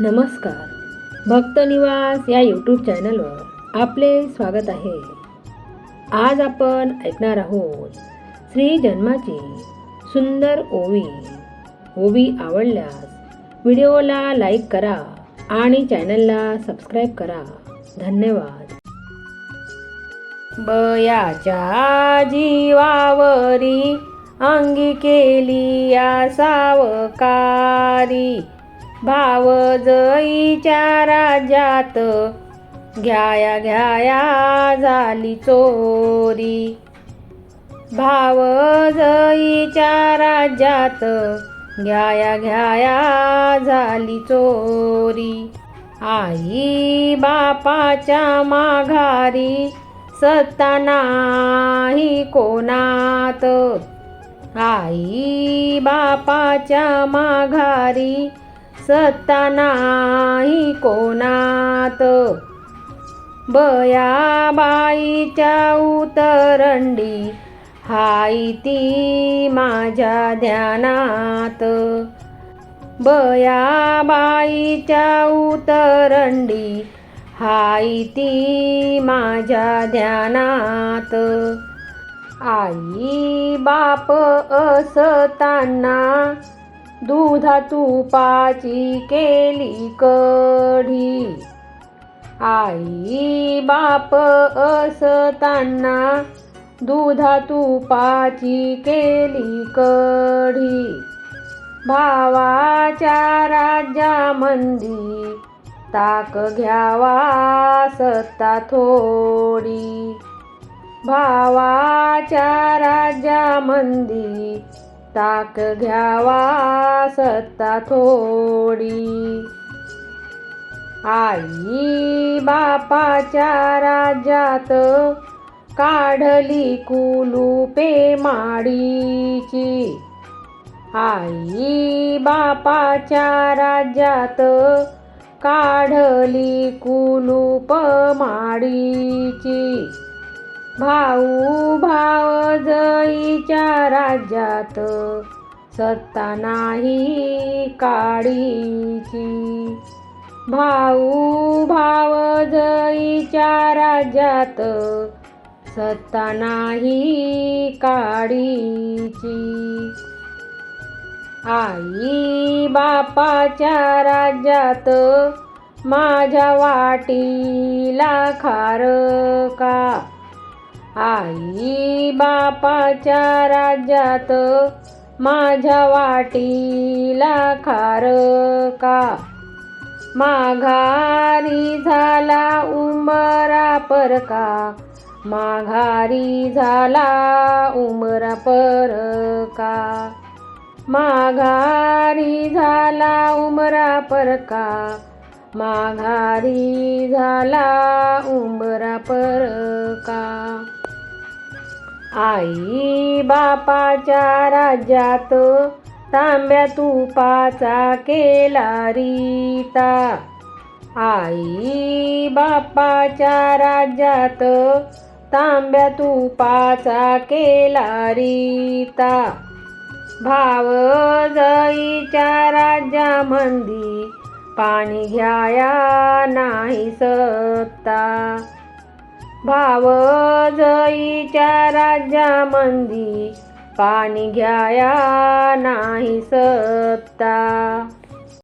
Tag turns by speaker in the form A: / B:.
A: नमस्कार. भक्तनिवास या यूट्यूब चॅनलवर आपले स्वागत आहे. आज आपण ऐकणार आहोत श्री जन्माची सुंदर ओवी. ओवी आवडल्यास व्हिडिओला लाईक करा आणि चॅनलला सबस्क्राईब करा. धन्यवाद. बयाच्या जीवावरी अंगी केली या सावकारी. भाव जईच्या राज्यात घ्याया घ्याया झाली चोरी. भाव जईच्या राज्यात घ्याया घ्याया झाली चोरी. आई बापाच्या माघारी सत्ता नाही कोणात. आई बापाच्या माघारी सत्ता नाही कोणात. बयाबाईच्या उतरंडी हाय ती माझ्या ध्यानात. बयाबाईच्या उतरंडी हाय ती माझ्या ध्यानात. आई बाप असताना दुधा तुपाची केली कढी. आई बाप असताना दुधा तुपाची केली कढी. भावाच्या राज्यामंदी ताक घ्यावा सत्ता थोडी. भावाच्या राज्यामंदी ताक घ्यावा सत्ता थोडी. आई बापाच्या राज्यात काढली कुलूपे माडीची आई बापाच्या राज्यात काढली कुलूप माडीची भाऊ भाव जईच्या राज्यात. सत्ता नाही काडीची. भाऊ भाव जईच्या राज्यात. सत्ता नाही काडीची. आई बापाच्या राज्यात. माझ्या वाटीला खार का आई बापाच्या राज्यात माझ्या वाटीला खार का? माघारी झाला उंबरा परका माघारी झाला उमरा परका माघारी झाला उमरा परका माघारी झाला उंबरा परका आई बापाच्या राज्यात तांब्या तुपाचा केला रीता. आई बापाच्या राज्यात तांब्या तुपाचा केला रीता. भाव जईच्या राज्यामंदी पाणी घ्याया नाही सत्ता. भाव जईच्या राज्यामंदी पाणी घ्याया नाही सत्ता.